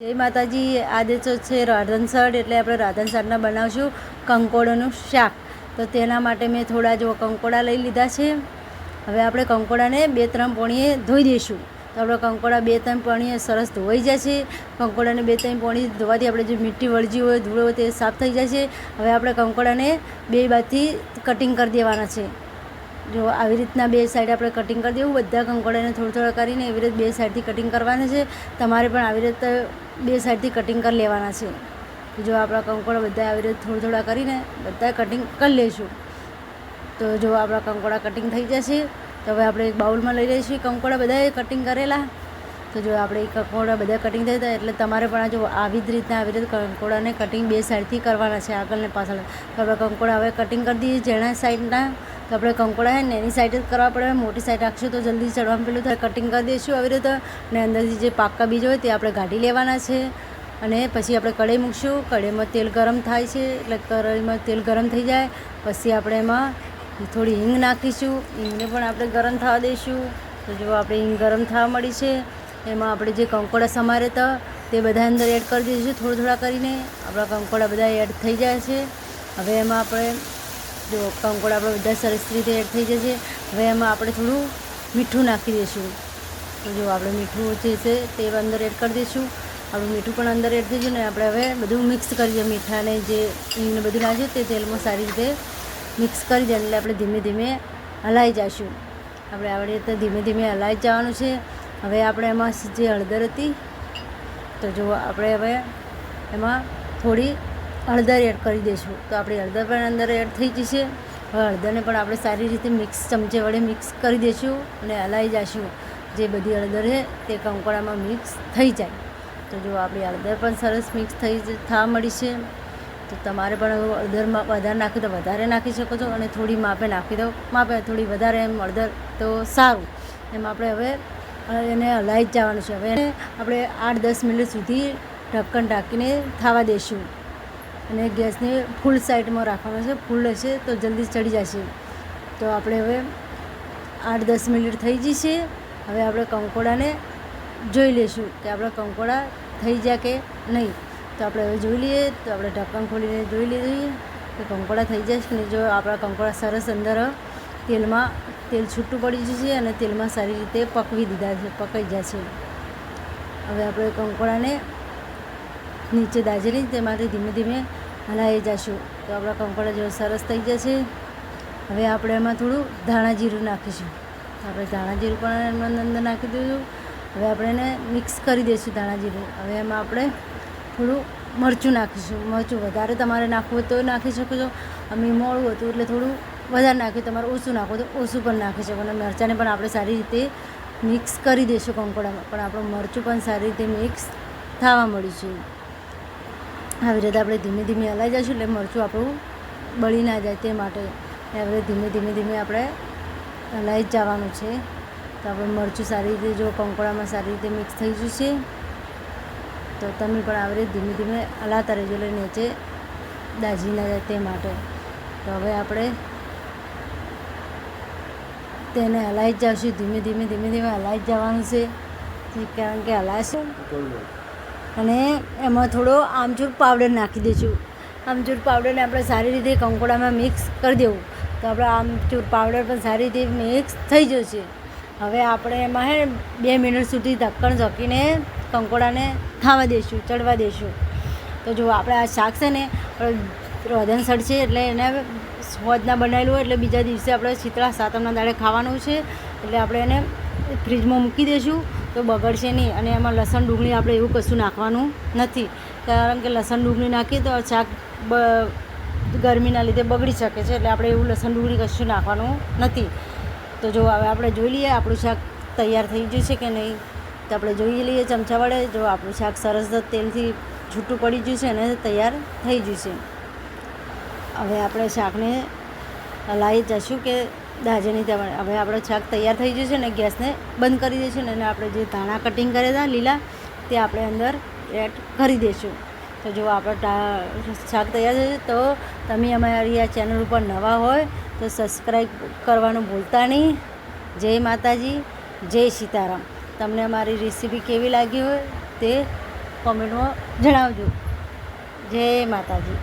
જય માતાજી. આજે તો છે રાધનસર, એટલે આપણે રાધનસરના બનાવશું કંકોડાનું શાક. તો તેના માટે મેં થોડા જો કંકોડા લઈ લીધા છે. હવે આપણે કંકોડાને બે ત્રણ પોણીએ ધોઈ દઈશું. તો આપણે કંકોડા બે ત્રણ પોણીએ સરસ ધોવાઈ જશે કંકોડાને બે ત્રણ પોણી ધોવાથી આપણે જે મીઠી વળજી હોય, ધૂળ હોય તે સાફ થઈ જશે હવે આપણે કંકોડાને બે બાજુથી કટિંગ કરી દેવાના છે. જો આવી રીતના બે સાઈડ આપણે કટિંગ કરી દેવું, બધા કંકોડાને થોડું થોડા કરીને એવી રીતે બે સાઈડથી કટિંગ કરવાના છે. તમારે પણ આવી રીતે બે સાઈડથી કટિંગ કરી લેવાના છે. જો આપણા કંકોડા બધા આવી રીતે થોડા થોડા કરીને બધા કટિંગ કરી લઈશું તો જો આપણા કંકોડા કટિંગ થઈ જશે, તો હવે આપણે એક બાઉલમાં લઈ લઈશું. કંકોડા બધાએ કટિંગ કરેલા. તો જો આપણે કંકોડા બધા કટિંગ થઈ જાય એટલે તમારે પણ જો આવી જ રીતના આવી રીતે કંકોડાને કટિંગ બે સાઈડથી કરવાના છે આગળ ને પાછળ તો આપણે કંકોડા હવે કટિંગ કરી દઈએ જેના સાઈડના તો આપણે કંકોડા છે ને એની સાઈડ જ કરવા પડે. મોટી સાઈડ રાખશું તો જલ્દી ચડવામાં પેલું થાય. કટિંગ કરી દઈશું આવી રીતે. ને અંદરથી જે પાક્કા બીજ હોય તે આપણે કાઢી લેવાના છે. અને પછી આપણે કઢાઈ મૂકશું. કઢાઈમાં તેલ ગરમ થાય છે. એટલે કઢાઈમાં તેલ ગરમ થઈ જાય. પછી આપણે એમાં થોડી હિંગ નાખીશું. હિંગને પણ આપણે ગરમ થવા દઈશું. તો જો આપણે હિંગ ગરમ થવા મળી છે. એમાં આપણે જે કંકોડા સમારે હતા, તે બધા અંદર એડ કરી દઈશું થોડા થોડા કરીને આપણા કંકોડા બધા એડ થઈ જાય છે. હવે એમાં આપણે, જો કંકોડા આપણે બધા સરસ રીતે એડ થઈ જશે. હવે એમાં આપણે થોડું મીઠું નાખી દઈશું. તો જો આપણે મીઠું જે છે તે અંદર એડ કરી દઈશું. આપણું મીઠું પણ અંદર એડ થઈ જાય ને આપણે હવે બધું મિક્સ કરીએ. મીઠાને જે હિંગને બધું નાખ્યું તે તેલમાં સારી રીતે મિક્સ કરી દઈએ એટલે આપણે ધીમે ધીમે હલાવી જઈશું આપણે આવી રીતે ધીમે ધીમે હલાવી જવાનું છે. હવે આપણે એમાં જે હળદર હતી, તો જો આપણે હવે એમાં થોડી હળદર એડ કરી દઈશું. તો આપણી હળદર પણ અંદર એડ થઈ જશે. હવે હળદરને પણ આપણે સારી રીતે મિક્સ ચમચે વડે મિક્સ કરી દઈશું અને હલાવી જઈશું. જે બધી હળદર છે, તે કંકોડામાં મિક્સ થઈ જાય. તો જો આપણી હળદર પણ સરસ મિક્સ થઈ થવા મળી છે. તો તમારે પણ હળદરમાં વધારે નાખી તો વધારે નાખી શકો છો અને થોડી માપે નાખી દો. માપે થોડી વધારે એમ હળદર તો સારું. એમ આપણે હવે એને હલાવી જ જવાનું છે. હવે આપણે આઠ દસ મિનિટ સુધી ઢક્કન ઢાંકીને થવા દઈશું અને ગેસને ફૂલ સાઈડમાં રાખવાનો છે. ફૂલ હશે તો જલ્દી ચડી જશે. તો આપણે હવે આઠ દસ મિનિટ થઈ જશે હવે આપણે કંકોડાને જોઈ લઈશું કે આપણા કંકોડા થઈ ગયા કે નહીં. તો આપણે હવે જોઈ લઈએ. તો આપણે ઢક્કન ખોલીને જોઈ લઈએ કે કંકોડા થઈ જશે ને જો આપણા કંકોડા સરસ અંદર તેલમાં તેલ છૂટું પડી જશે અને તેલમાં સારી રીતે પકવી દીધા છે, પકાઈ જશે. હવે આપણે કંકોડાને નીચે દાજેલી તેમાંથી ધીમે ધીમે હલાવી જશું. તો આપણા કંકોડા જેવો સરસ થઈ જશે. હવે આપણે એમાં થોડું ધાણા જીરું નાખીશું. આપણે ધાણા જીરું પણ એમાં અંદર નાખી દીધું. હવે આપણે એને મિક્સ કરી દઈશું ધાણા જીરું. હવે એમાં આપણે થોડું મરચું નાખીશું. મરચું વધારે તમારે નાખવું હોય તો નાખી શકો છો. અમે મોડું હતું એટલે થોડું વધારે નાખ્યું, તમારે ઓછું નાખો તો ઓછું પણ નાખી શકો. અને મરચાંને પણ આપણે સારી રીતે મિક્સ કરી દઈશું કંકોડામાં. પણ આપણું મરચું પણ સારી રીતે મિક્સ થવા મળ્યું છે. આવી રીતે આપણે ધીમે ધીમે હલાઈ જઈશું એટલે મરચું આપણું બળી ના જાય તે માટે. આપણે ધીમે ધીમે ધીમે આપણે હલાઈ જ જવાનું છે. તો આપણે મરચું સારી રીતે જો કંકોડામાં સારી રીતે મિક્સ થઈ જશે તો તમે પણ આવી રીતે ધીમે ધીમે હલાતા રહેજો એટલે નીચે દાજી ના જાય તે માટે. તો હવે આપણે તેને હલાઈ જ જઈશું ધીમે ધીમે ધીમે ધીમે હલાઈ જ જવાનું છે. કારણ કે હલાશે. અને એમાં થોડો આમચૂર પાવડર નાખી દઈશું આમચૂર પાવડરને આપણે સારી રીતે કંકોડામાં મિક્સ કરી દેવું. તો આપણે આમચૂર પાવડર પણ સારી રીતે મિક્સ થઈ જશે. હવે આપણે એમાં હે બે મિનિટ સુધી ઢક્કણ ઝકીને કંકોડાને ખાવા દઈશું ચડવા દઈશું તો જો આપણે આ શાક છે ને રોધન સડશે એટલે એને સ્વાદના બનાવેલું એટલે બીજા દિવસે આપણે શીતળા સાતમના દાડે ખાવાનું છે. એટલે આપણે એને ફ્રીજમાં મૂકી દઈશું. તો બગડશે નહીં અને એમાં લસણ ડુંગળી આપણે એવું કશું નાખવાનું નથી. કારણ કે લસણ ડુંગળી નાખીએ તો શાક બ, ગરમીના લીધે બગડી શકે છે. એટલે આપણે એવું લસણ ડુંગળી કશું નાખવાનું નથી. તો જો હવે આપણે જોઈ લઈએ આપણું શાક તૈયાર થઈ ગયું છે કે નહીં. તો આપણે જોઈ લઈએ ચમચા વડે. જો આપણું શાક સરસ તેલથી છૂટું પડી ગયું છે અને તૈયાર થઈ ગયું છે. હવે આપણે શાકને હલાવી જશું કે દાજેની ત્યાં હવે આપણે શાક તૈયાર થઈ છે ને ગેસને બંધ કરી દઈશું ને અને આપણે જે ધાણા કટિંગ કર્યા હતા લીલા, તે આપણે અંદર એડ કરી દઈશું. તો જો આપણે શાક તૈયાર છે, તો તમે અમારી આ ચેનલ ઉપર નવા હોય, તો સબસ્ક્રાઈબ કરવાનું ભૂલતા નહીં. જય માતાજી, જય સીતારામ. તમને અમારી રેસીપી કેવી લાગી હોય તે કોમેન્ટમાં જણાવજો. જય માતાજી.